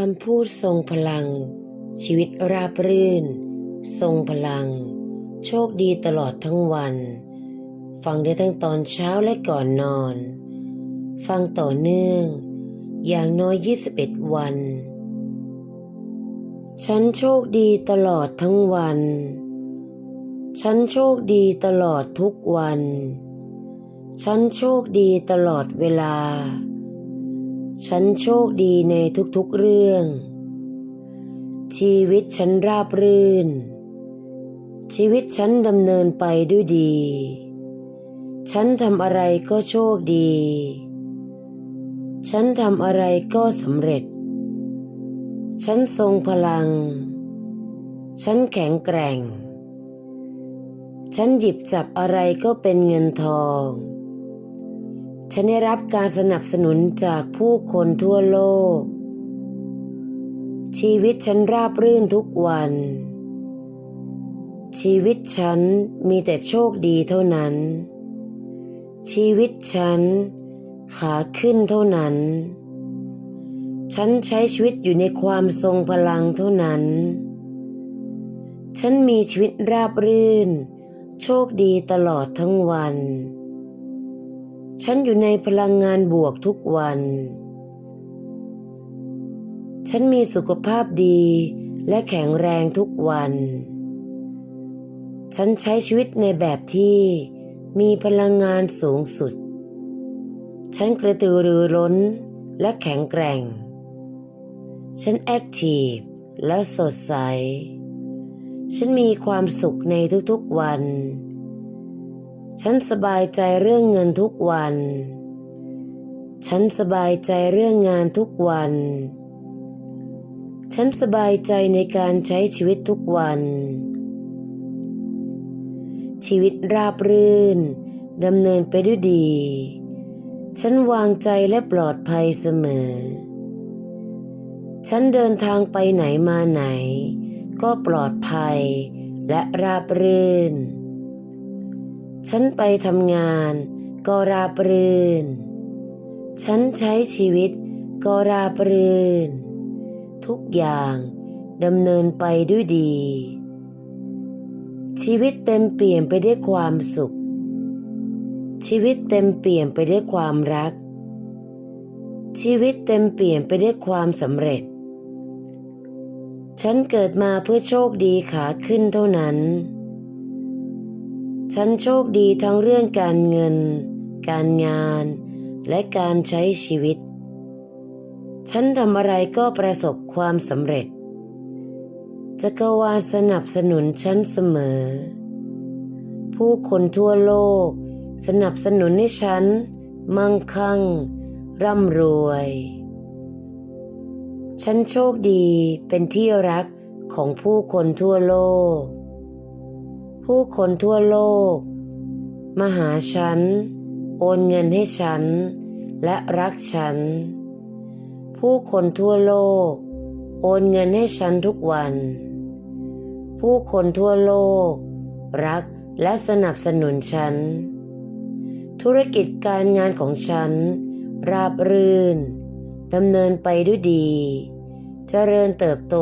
คำพูดทรงพลัง ชีวิตราบรื่น ทรงพลัง โชคดีตลอดทั้งวัน ฟังได้ทั้งตอนเช้าและก่อนนอน ฟังต่อเนื่อง อย่างน้อย 21 วัน ฉันโชคดีตลอดทั้งวัน ฉันโชคดีตลอดทุกวัน ฉันโชคดีตลอดเวลา ฉันโชคดีในทุกๆเรื่อง ชีวิตฉันราบรื่น ชีวิตฉันดำเนินไปด้วยดี ฉันทำอะไรก็โชคดี ฉันทำอะไรก็สำเร็จ ฉันทรงพลัง ฉันแข็งแกร่ง ฉันหยิบจับอะไรก็เป็นเงินทอง ฉันได้รับการสนับสนุนจากผู้คนทั่วโลก ชีวิตฉันราบรื่นทุกวัน ชีวิตฉันมีแต่โชคดีเท่านั้น ชีวิตฉันขาขึ้นเท่านั้น ฉันใช้ชีวิตอยู่ในความทรงพลังเท่านั้น ฉันมีชีวิตราบรื่น โชคดีตลอดทั้งวัน ฉันอยู่ในพลังงานบวกทุกวัน ฉันมีสุขภาพดีและแข็งแรงทุกวัน ฉันใช้ชีวิตในแบบที่มีพลังงานสูงสุด ฉันกระตือรือร้นและแข็งแกร่ง ฉันแอคทีฟและสดใส ฉันมีความสุขในทุกๆวัน ฉันสบายใจเรื่องเงินทุกวัน ฉันสบายใจเรื่องงานทุกวัน ฉันสบายใจในการใช้ชีวิตทุกวัน ชีวิตราบรื่นดำเนินไปด้วยดี ฉันวางใจและปลอดภัยเสมอ ฉันเดินทางไปไหนมาไหน ก็ปลอดภัยและราบรื่น ฉันไปทำงานก็ราบรื่น ฉันใช้ชีวิตก็ราบรื่น ทุกอย่างดำเนินไปด้วยดี ชีวิตเต็มเปี่ยมไปด้วยความสุข ชีวิตเต็มเปี่ยมไปด้วยความรัก ชีวิตเต็มเปี่ยมไปด้วยความสำเร็จ ฉันเกิดมาเพื่อโชคดีขาขึ้นเท่านั้น ฉันโชคดีทั้งเรื่องการเงิน การงาน และการใช้ชีวิต ฉันทำอะไรก็ประสบความสำเร็จ จักรวาลสนับสนุนฉันเสมอ ผู้คนทั่วโลก สนับสนุนให้ฉัน มั่งคั่ง ร่ำรวย ฉันโชคดีเป็นที่รักของผู้คนทั่วโลก ผู้คนทั่วโลก มาหาฉัน โอนเงินให้ฉัน และรักฉัน ผู้คนทั่วโลก โอนเงินให้ฉันทุกวัน ผู้คนทั่วโลก รักและสนับสนุนฉัน ธุรกิจการงานของฉัน ราบรื่นดำเนินไปด้วยดี เจริญเติบโต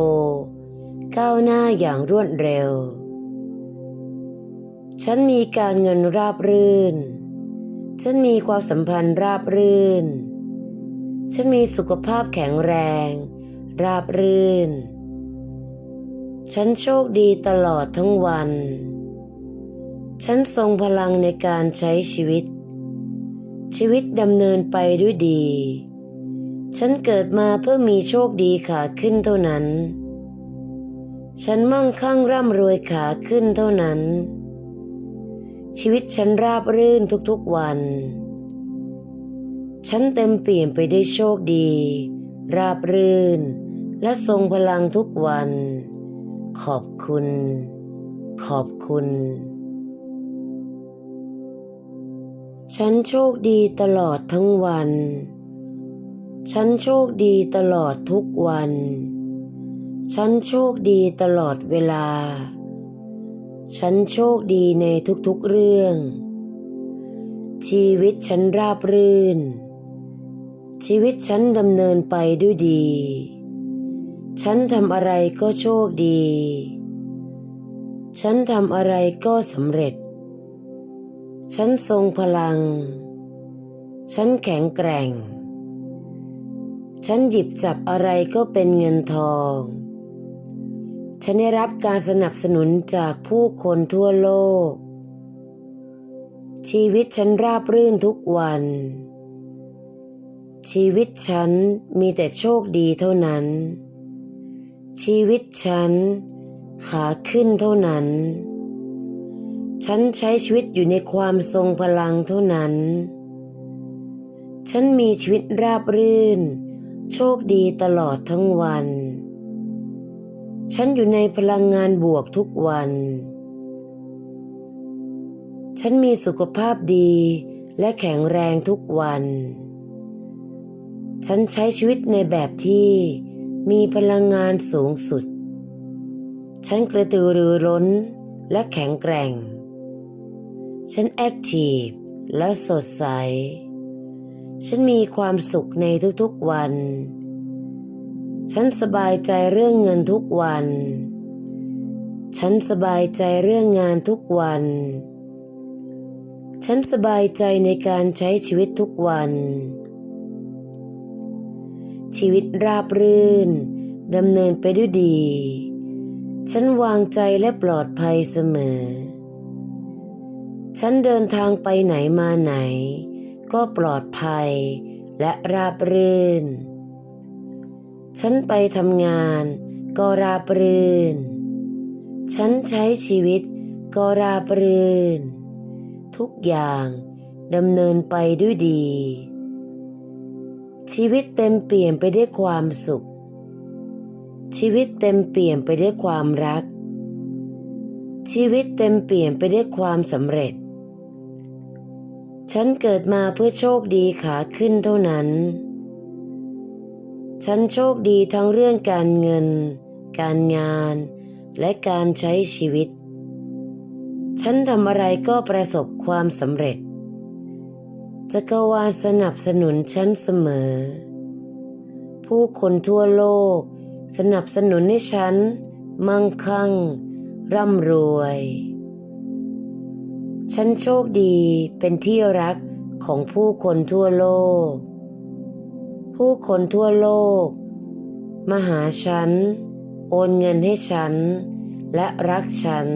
ก้าวหน้าอย่างรวดเร็ว ฉันมีการเงินราบรื่น ฉันมีความสัมพันธ์ราบรื่น ฉันมีสุขภาพแข็งแรง ราบรื่น ฉันโชคดีตลอดทั้งวัน ฉันทรงพลังในการใช้ชีวิต ชีวิตดำเนินไปด้วยดี ฉันเกิดมาเพื่อมีโชคดีขาขึ้นเท่านั้น ฉันมั่งคั่งร่ำรวยขาขึ้นเท่านั้น ชีวิตฉันราบรื่นทุกๆวัน ฉันเต็มเปี่ยมไปด้วยโชคดี ราบรื่น และทรงพลังทุกวัน ขอบคุณ ขอบคุณ ฉันโชคดีตลอดทั้งวัน ฉันโชคดีตลอดทุกวัน ฉันโชคดีตลอดเวลา ฉันโชคดีในทุกๆเรื่อง ชีวิตฉันราบรื่น ชีวิตฉันดำเนินไปด้วยดี ฉันทำอะไรก็โชคดี ฉันทำอะไรก็สำเร็จ ฉันทรงพลัง ฉันแข็งแกร่ง ฉันหยิบจับอะไรก็เป็นเงินทอง ฉันได้รับการสนับสนุนจากผู้คนทั่วโลก ชีวิตฉันราบรื่นทุกวัน ชีวิตฉันมีแต่โชคดีเท่านั้น ชีวิตฉันขาขึ้นเท่านั้น ฉันใช้ชีวิตอยู่ในความทรงพลังเท่านั้น ฉันมีชีวิตราบรื่น โชคดีตลอดทั้งวัน ฉันอยู่ในพลังงานบวกทุกวัน ฉันมีสุขภาพดีและแข็งแรงทุกวัน ฉันใช้ชีวิตในแบบที่มีพลังงานสูงสุด ฉันกระตือรือร้นและแข็งแกร่ง ฉันแอคทีฟและสดใส ฉันมีความสุขในทุกๆวัน ฉันสบายใจเรื่องเงินทุกวัน ฉันสบายใจเรื่องงานทุกวัน ฉันสบายใจในการใช้ชีวิตทุกวัน ชีวิตราบรื่นดำเนินไปด้วยดี ฉันวางใจและปลอดภัยเสมอ ฉันเดินทางไปไหนมาไหน ก็ปลอดภัยและราบรื่น ฉันไปทำงานก็ราบรื่น ฉันใช้ชีวิตก็ราบรื่น ทุกอย่างดำเนินไปด้วยดี ชีวิตเต็มเปี่ยมไปด้วยความสุข ชีวิตเต็มเปี่ยมไปด้วยความรัก ชีวิตเต็มเปี่ยมไปด้วยความสำเร็จ ฉันเกิดมาเพื่อโชคดีขาขึ้นเท่านั้น ฉันโชคดีทั้งเรื่องการเงิน การงาน และการใช้ชีวิต ฉันทำอะไรก็ประสบความสำเร็จ จักรวาลสนับสนุนฉันเสมอ ผู้คนทั่วโลก สนับสนุนให้ฉัน มั่งคั่ง ร่ำรวย ฉันโชคดีเป็นที่รักของผู้คนทั่วโลก ผู้คนทั่วโลก มาหาฉัน โอนเงินให้ฉัน และรักฉัน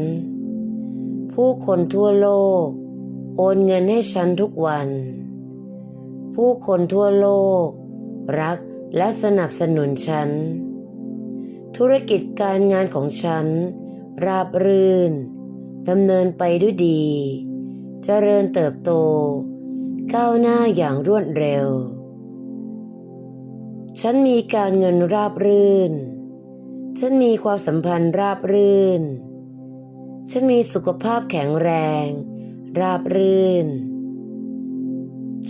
ผู้คนทั่วโลก โอนเงินให้ฉันทุกวัน ผู้คนทั่วโลก รักและสนับสนุนฉัน ธุรกิจการงานของฉัน ราบรื่นดำเนินไปด้วยดี เจริญเติบโต ก้าวหน้าอย่างรวดเร็ว ฉันมีการเงินราบรื่น ฉันมีความสัมพันธ์ราบรื่น ฉันมีสุขภาพแข็งแรง ราบรื่น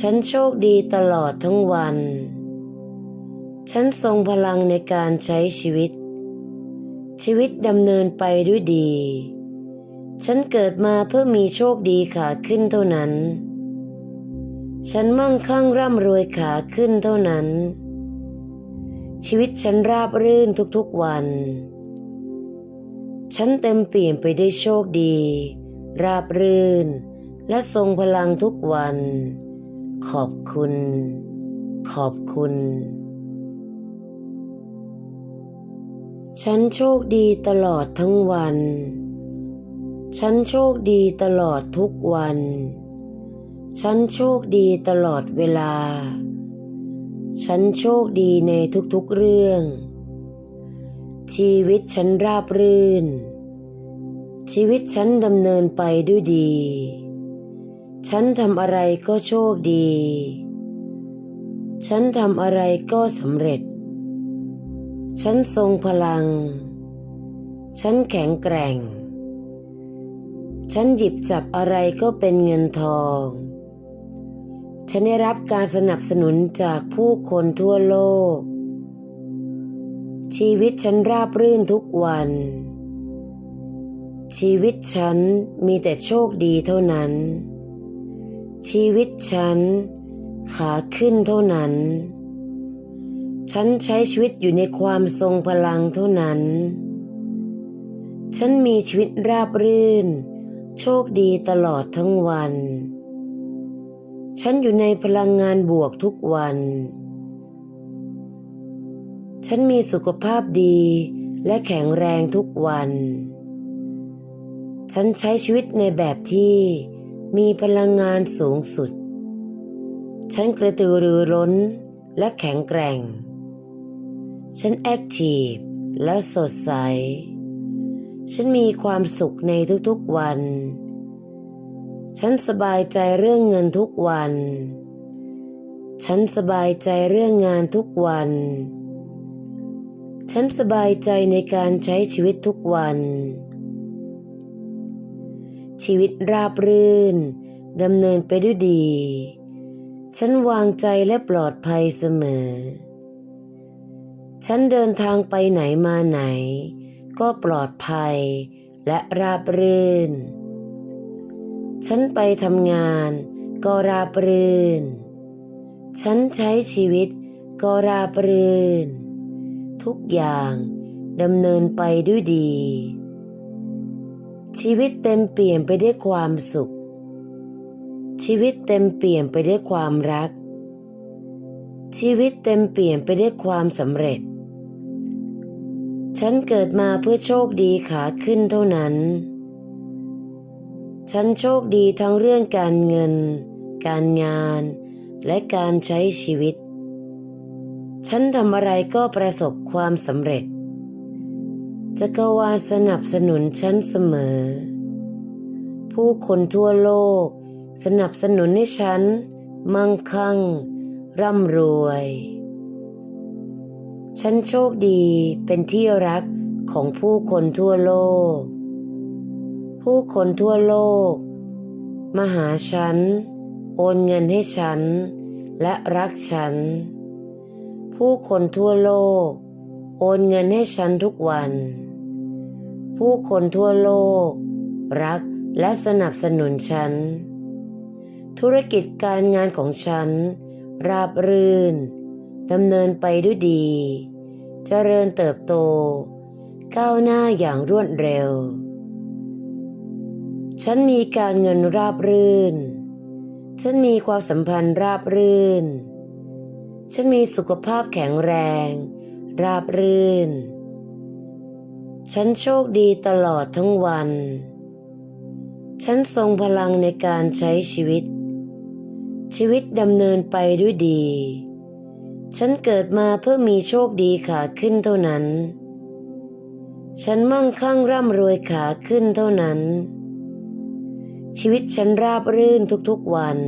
ฉันโชคดีตลอดทั้งวัน ฉันทรงพลังในการใช้ชีวิต ชีวิตดำเนินไปด้วยดี ฉันเกิดมาเพื่อมีโชคดีขาขึ้นเท่านั้น ฉันมั่งคั่งร่ำรวยขาขึ้นเท่านั้น ชีวิตฉันราบรื่นทุกๆวัน ฉันเต็มเปี่ยมไปด้วยโชคดี ราบรื่น และทรงพลังทุกวัน ขอบคุณ ขอบคุณ ฉันโชคดีตลอดทั้งวัน ฉันโชคดีตลอดทุกวัน ฉันโชคดีตลอดเวลา ฉันโชคดีในทุกๆเรื่อง ชีวิตฉันราบรื่น ชีวิตฉันดำเนินไปด้วยดี ฉันทำอะไรก็โชคดี ฉันทำอะไรก็สำเร็จ ฉันทรงพลัง ฉันแข็งแกร่ง ฉันหยิบจับอะไรก็เป็นเงินทอง ฉันได้รับการสนับสนุนจากผู้คนทั่วโลก ชีวิตฉันราบรื่นทุกวัน ชีวิตฉันมีแต่โชคดีเท่านั้น ชีวิตฉันขาขึ้นเท่านั้น ฉันใช้ชีวิตอยู่ในความทรงพลังเท่านั้น ฉันมีชีวิตราบรื่น โชคดีตลอดทั้งวัน ฉันอยู่ในพลังงานบวกทุกวัน ฉันมีสุขภาพดีและแข็งแรงทุกวัน ฉันใช้ชีวิตในแบบที่มีพลังงานสูงสุด ฉันกระตือรือร้นและแข็งแกร่ง ฉันแอคทีฟและสดใส ฉันมีความสุขในทุกๆวัน ฉันสบายใจเรื่องเงินทุกวัน ฉันสบายใจเรื่องงานทุกวัน ฉันสบายใจในการใช้ชีวิตทุกวัน ชีวิตราบรื่นดำเนินไปด้วยดี ฉันวางใจและปลอดภัยเสมอ ฉันเดินทางไปไหนมาไหน ก็ปลอดภัยและราบรื่น ฉันไปทำงานก็ราบรื่น ฉันใช้ชีวิตก็ราบรื่น ทุกอย่างดำเนินไปด้วยดี ชีวิตเต็มเปี่ยมไปด้วยความสุข ชีวิตเต็มเปี่ยมไปด้วยความรัก ชีวิตเต็มเปี่ยมไปด้วยความสำเร็จ ฉันเกิดมาเพื่อโชคดีขาขึ้นเท่านั้น ฉันโชคดีทั้งเรื่องการเงิน การงาน และการใช้ชีวิต ฉันทำอะไรก็ประสบความสำเร็จ จักรวาลสนับสนุนฉันเสมอ ผู้คนทั่วโลก สนับสนุนให้ฉัน มั่งคั่ง ร่ำรวย ฉันโชคดีเป็นที่รักของผู้คนทั่วโลก ผู้คนทั่วโลก มาหาฉัน โอนเงินให้ฉัน และรักฉัน ผู้คนทั่วโลก โอนเงินให้ฉันทุกวัน ผู้คนทั่วโลก รักและสนับสนุนฉัน ธุรกิจการงานของฉัน ราบรื่นดำเนินไปด้วยดี เจริญเติบโต ก้าวหน้าอย่างรวดเร็ว ฉันมีการเงินราบรื่น ฉันมีความสัมพันธ์ราบรื่น ฉันมีสุขภาพแข็งแรง ราบรื่น ฉันโชคดีตลอดทั้งวัน ฉันทรงพลังในการใช้ชีวิต ชีวิตดำเนินไปด้วยดี ฉันเกิดมาเพื่อมีโชคดีขาขึ้นเท่านั้น ฉันมั่งคั่งร่ำรวยขาขึ้นเท่านั้น ชีวิตฉันราบรื่นทุกๆวัน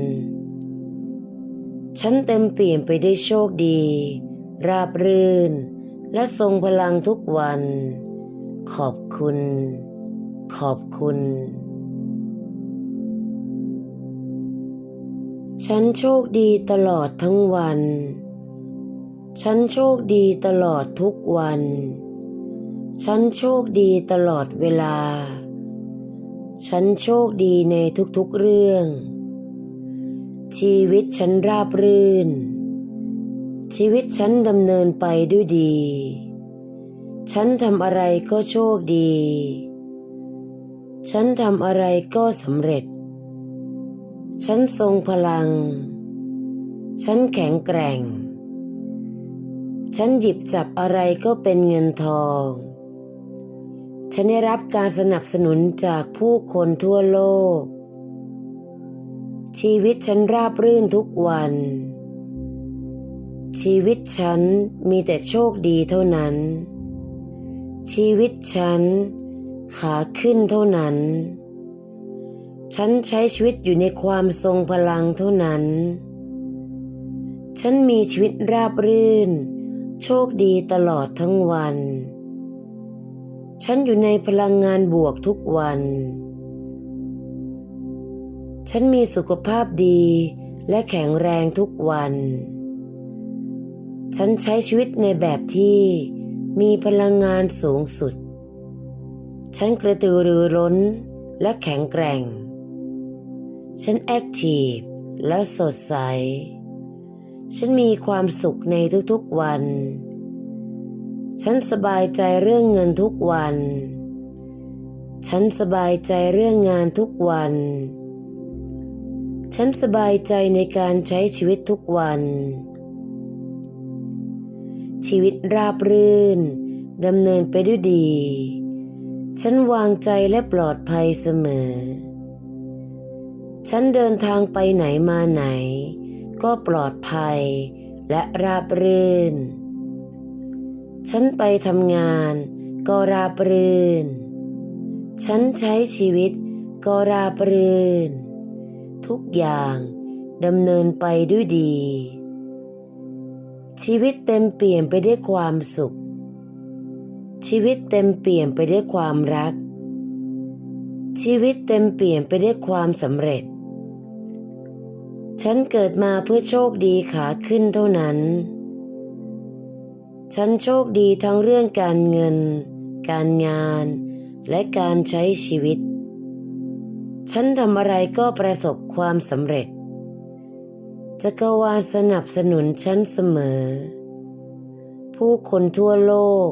ฉันเต็มเปี่ยมไปด้วยโชคดี ราบรื่น และทรงพลังทุกวัน ขอบคุณ ขอบคุณ ฉันโชคดีตลอดทั้งวัน ฉันโชคดีตลอดทุกวัน ฉันโชคดีตลอดเวลา ฉันโชคดีในทุกๆเรื่อง ชีวิตฉันราบรื่น ชีวิตฉันดำเนินไปด้วยดี ฉันทำอะไรก็โชคดี ฉันทำอะไรก็สำเร็จ ฉันทรงพลัง ฉันแข็งแกร่ง ฉันหยิบจับอะไรก็เป็นเงินทอง ฉันได้รับการสนับสนุนจากผู้คนทั่วโลก ชีวิตฉันราบรื่นทุกวัน ชีวิตฉันมีแต่โชคดีเท่านั้น ชีวิตฉันขาขึ้นเท่านั้น ฉันใช้ชีวิตอยู่ในความทรงพลังเท่านั้น ฉันมีชีวิตราบรื่น โชคดีตลอดทั้งวัน ฉันอยู่ในพลังงานบวกทุกวัน ฉันมีสุขภาพดีและแข็งแรงทุกวัน ฉันใช้ชีวิตในแบบที่มีพลังงานสูงสุด ฉันกระตือรือร้นและแข็งแกร่ง ฉันแอคทีฟและสดใส ฉันมีความสุขในทุกๆวัน ฉันสบายใจเรื่องเงินทุกวัน ฉันสบายใจเรื่องงานทุกวัน ฉันสบายใจในการใช้ชีวิตทุกวัน ชีวิตราบรื่นดำเนินไปด้วยดี ฉันวางใจและปลอดภัยเสมอ ฉันเดินทางไปไหนมาไหน ก็ปลอดภัยและราบรื่น ฉันไปทำงานก็ราบรื่น ฉันใช้ชีวิตก็ราบรื่น ทุกอย่างดำเนินไปด้วยดี ชีวิตเต็มเปี่ยมไปด้วยความสุข ชีวิตเต็มเปี่ยมไปด้วยความรัก ชีวิตเต็มเปี่ยมไปด้วยความสำเร็จ ฉันเกิดมาเพื่อโชคดีขาขึ้นเท่านั้น ฉันโชคดีทั้งเรื่องการเงิน การงาน และการใช้ชีวิต ฉันทำอะไรก็ประสบความสำเร็จ จักรวาลสนับสนุนฉันเสมอ ผู้คนทั่วโลก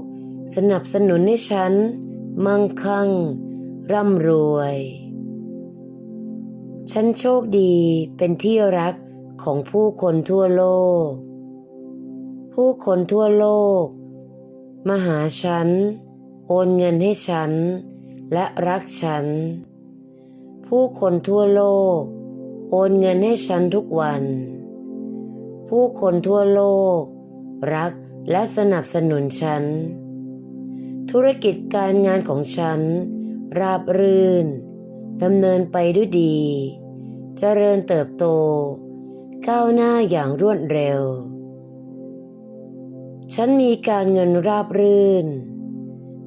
สนับสนุนให้ฉัน มั่งคั่ง ร่ำรวย ฉันโชคดีเป็นที่รักของผู้คนทั่วโลก ผู้คนทั่วโลก มาหาฉัน โอนเงินให้ฉัน และรักฉัน ผู้คนทั่วโลก โอนเงินให้ฉันทุกวัน ผู้คนทั่วโลก รักและสนับสนุนฉัน ธุรกิจการงานของฉัน ราบรื่นดำเนินไปด้วยดี เจริญเติบโต ก้าวหน้าอย่างรวดเร็ว ฉันมีการเงินราบรื่น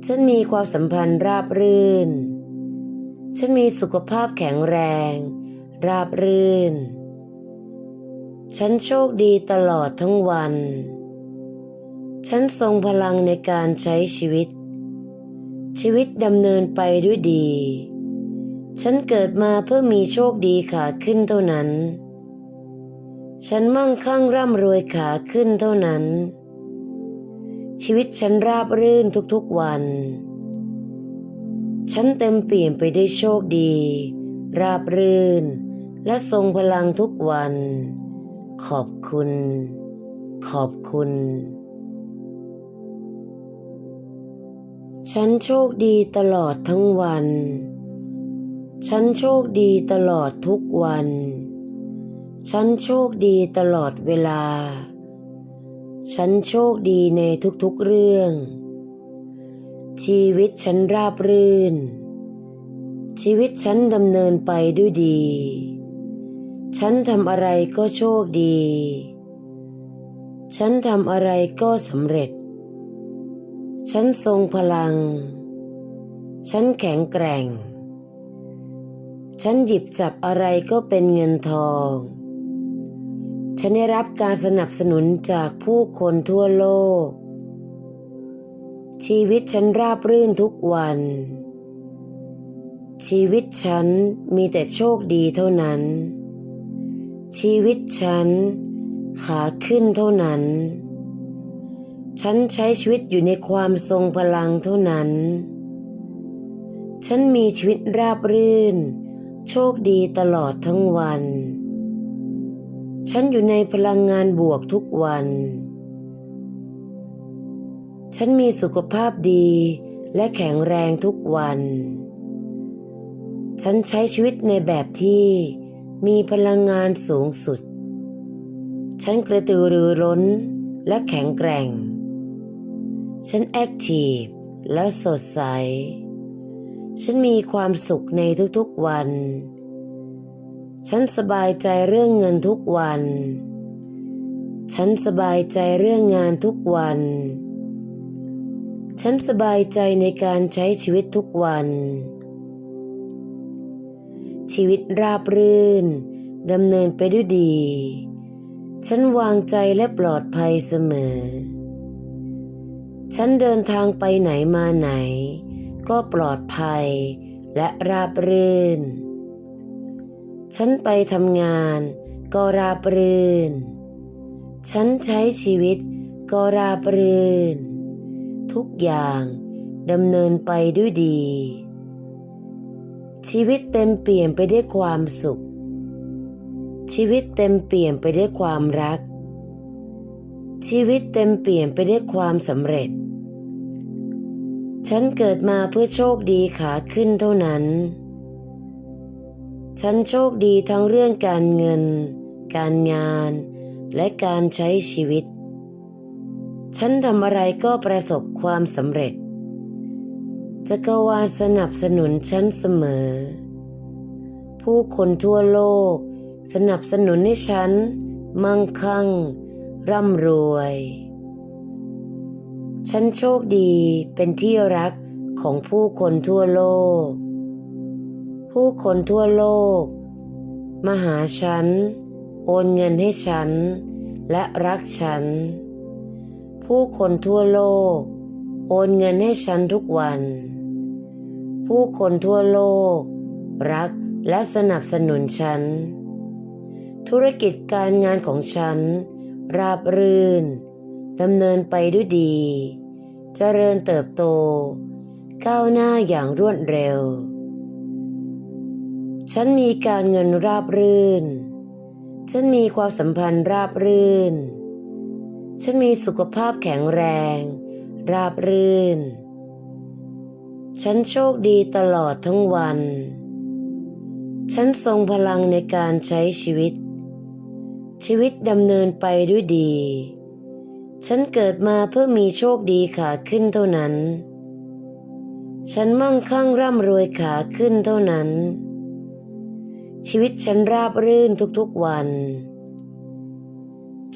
ฉันมีความสัมพันธ์ราบรื่น ฉันมีสุขภาพแข็งแรง ราบรื่น ฉันโชคดีตลอดทั้งวัน ฉันทรงพลังในการใช้ชีวิต ชีวิตดำเนินไปด้วยดี ฉันเกิดมาเพื่อมีโชคดีขาขึ้นเท่านั้น ฉันมั่งคั่งร่ำรวยขาขึ้นเท่านั้น ชีวิตฉันราบรื่นทุกๆวัน ฉันเต็มเปี่ยมไปได้วยโชคดี ราบรื่น และทรงพลังทุกวัน ขอบคุณ ขอบคุณ ฉันโชคดีตลอดทั้งวัน ฉันโชคดีตลอดทุกวัน ฉันโชคดีตลอดเวลา ฉันโชคดีในทุกๆเรื่อง ชีวิตฉันราบรื่น ชีวิตฉันดำเนินไปด้วยดี ฉันทำอะไรก็โชคดี ฉันทำอะไรก็สำเร็จ ฉันทรงพลัง ฉันแข็งแกร่ง ฉันหยิบจับอะไรก็เป็นเงินทอง ฉันได้รับการสนับสนุนจากผู้คนทั่วโลก ชีวิตฉันราบรื่นทุกวัน ชีวิตฉันมีแต่โชคดีเท่านั้น ชีวิตฉันขาขึ้นเท่านั้น ฉันใช้ชีวิตอยู่ในความทรงพลังเท่านั้น ฉันมีชีวิตราบรื่น โชคดีตลอดทั้งวัน ฉันอยู่ในพลังงานบวกทุกวัน ฉันมีสุขภาพดีและแข็งแรงทุกวัน ฉันใช้ชีวิตในแบบที่มีพลังงานสูงสุด ฉันกระตือรือร้นและแข็งแกร่ง ฉันแอคทีฟและสดใส ฉันมีความสุขในทุกๆวัน ฉันสบายใจเรื่องเงินทุกวัน ฉันสบายใจเรื่องงานทุกวัน ฉันสบายใจในการใช้ชีวิตทุกวัน ชีวิตราบรื่นดำเนินไปด้วยดี ฉันวางใจและปลอดภัยเสมอ ฉันเดินทางไปไหนมาไหน ก็ปลอดภัยและราบรื่น ฉันไปทำงานก็ราบรื่น ฉันใช้ชีวิตก็ราบรื่น ทุกอย่างดำเนินไปด้วยดี ชีวิตเต็มเปี่ยมไปด้วยความสุข ชีวิตเต็มเปี่ยมไปด้วยความรัก ชีวิตเต็มเปี่ยมไปด้วยความสำเร็จ ฉันเกิดมาเพื่อโชคดีขาขึ้นเท่านั้น ฉันโชคดีทั้งเรื่องการเงิน การงาน และการใช้ชีวิต ฉันทำอะไรก็ประสบความสำเร็จ จักรวาลสนับสนุนฉันเสมอ ผู้คนทั่วโลก สนับสนุนให้ฉัน มั่งคั่ง ร่ำรวย ฉันโชคดีเป็นที่รักของผู้คนทั่วโลก ผู้คนทั่วโลก มาหาฉัน โอนเงินให้ฉัน และรักฉัน ผู้คนทั่วโลก โอนเงินให้ฉันทุกวัน ผู้คนทั่วโลก รักและสนับสนุนฉัน ธุรกิจการงานของฉัน ราบรื่นดำเนินไปด้วยดี เจริญเติบโต ก้าวหน้าอย่างรวดเร็ว ฉันมีการเงินราบรื่น ฉันมีความสัมพันธ์ราบรื่น ฉันมีสุขภาพแข็งแรง ราบรื่น ฉันโชคดีตลอดทั้งวัน ฉันทรงพลังในการใช้ชีวิต ชีวิตดำเนินไปด้วยดี ฉันเกิดมาเพื่อมีโชคดีขาขึ้นเท่านั้น ฉันมั่งคั่งร่ำรวยขาขึ้นเท่านั้น ชีวิตฉันราบรื่นทุกๆวัน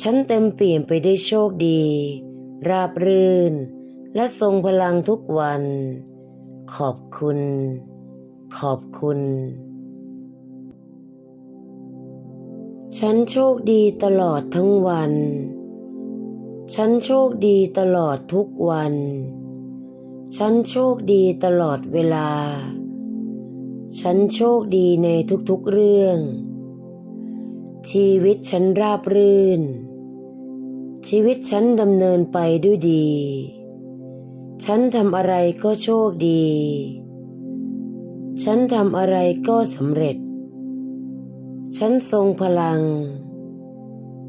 ฉันเต็มเปี่ยมไปได้วยโชคดี ราบรื่น และทรงพลังทุกวัน ขอบคุณ ขอบคุณ ฉันโชคดีตลอดทั้งวัน ฉันโชคดีตลอดทุกวัน ฉันโชคดีตลอดเวลา ฉันโชคดีในทุกๆเรื่อง ชีวิตฉันราบรื่น ชีวิตฉันดำเนินไปด้วยดี ฉันทำอะไรก็โชคดี ฉันทำอะไรก็สำเร็จ ฉันทรงพลัง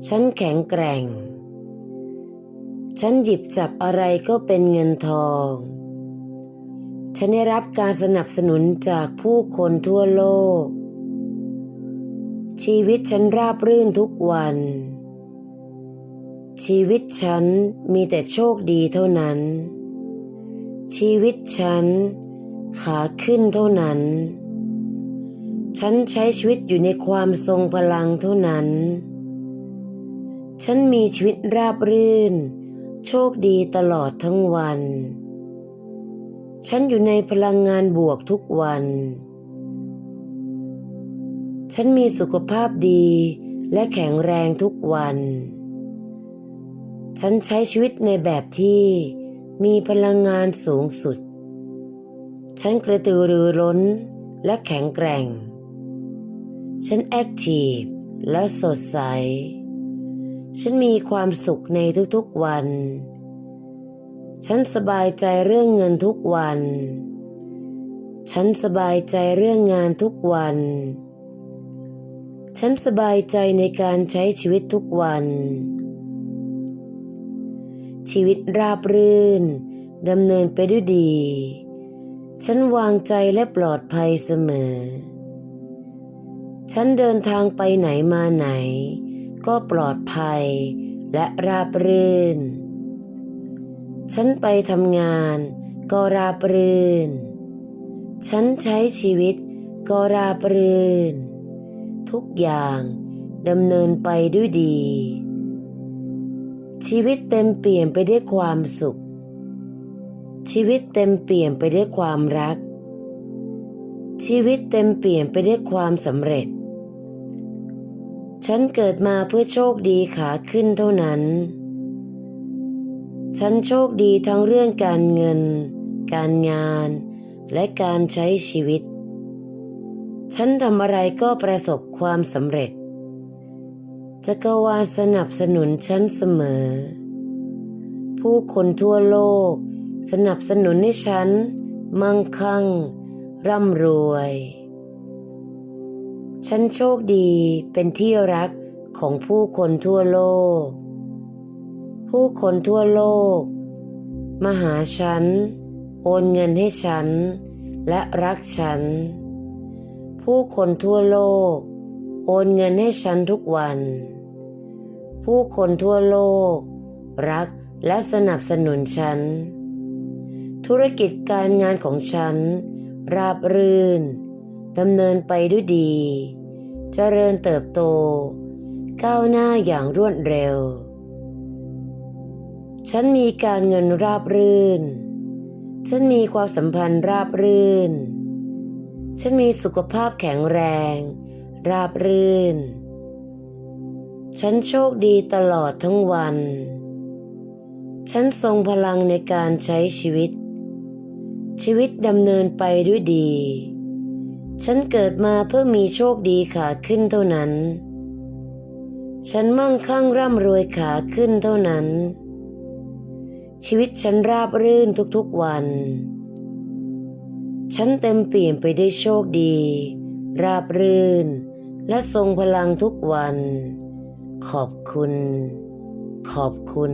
ฉันแข็งแกร่ง ฉันหยิบจับอะไรก็เป็นเงินทอง ฉันได้รับการสนับสนุนจากผู้คนทั่วโลก ชีวิตฉันราบรื่นทุกวัน ชีวิตฉันมีแต่โชคดีเท่านั้น ชีวิตฉันขาขึ้นเท่านั้น ฉันใช้ชีวิตอยู่ในความทรงพลังเท่านั้น ฉันมีชีวิตราบรื่น โชคดีตลอดทั้งวัน ฉันอยู่ในพลังงานบวกทุกวัน ฉันมีสุขภาพดีและแข็งแรงทุกวัน ฉันใช้ชีวิตในแบบที่มีพลังงานสูงสุด ฉันกระตือรือร้นและแข็งแกร่ง ฉันแอคทีฟและสดใส ฉันมีความสุขในทุกๆวัน ฉันสบายใจเรื่องเงินทุกวัน ฉันสบายใจเรื่องงานทุกวัน ฉันสบายใจในการใช้ชีวิตทุกวัน ชีวิตราบรื่นดำเนินไปด้วยดี ฉันวางใจและปลอดภัยเสมอ ฉันเดินทางไปไหนมาไหน ก็ปลอดภัยและราบรื่น ฉันไปทำงานก็ราบรื่น ฉันใช้ชีวิตก็ราบรื่น ทุกอย่างดำเนินไปด้วยดี ชีวิตเต็มเปี่ยมไปด้วยความสุข ชีวิตเต็มเปี่ยมไปด้วยความรัก ชีวิตเต็มเปี่ยมไปด้วยความสำเร็จ ฉันเกิดมาเพื่อโชคดีขาขึ้นเท่านั้น ฉันโชคดีทั้งเรื่องการเงิน การงาน และการใช้ชีวิต ฉันทำอะไรก็ประสบความสำเร็จ จักรวาลสนับสนุนฉันเสมอ ผู้คนทั่วโลก สนับสนุนให้ฉัน มั่งคั่ง ร่ำรวย ฉันโชคดีเป็นที่รักของผู้คนทั่วโลก ผู้คนทั่วโลก มาหาฉัน โอนเงินให้ฉัน และรักฉัน ผู้คนทั่วโลก โอนเงินให้ฉันทุกวัน ผู้คนทั่วโลก รักและสนับสนุนฉัน ธุรกิจการงานของฉัน ราบรื่นดำเนินไปด้วยดี เจริญเติบโต ก้าวหน้าอย่างรวดเร็ว ฉันมีการเงินราบรื่น ฉันมีความสัมพันธ์ราบรื่น ฉันมีสุขภาพแข็งแรง ราบรื่น ฉันโชคดีตลอดทั้งวัน ฉันทรงพลังในการใช้ชีวิต ชีวิตดำเนินไปด้วยดี ฉันเกิดมาเพื่อมีโชคดีขาขึ้นเท่านั้น ฉันมั่งคั่งร่ำรวยขาขึ้นเท่านั้น ชีวิตฉันราบรื่นทุกๆวัน ฉันเต็มเปี่ยมไปด้วยโชคดี ราบรื่น และทรงพลังทุกวัน ขอบคุณ ขอบคุณ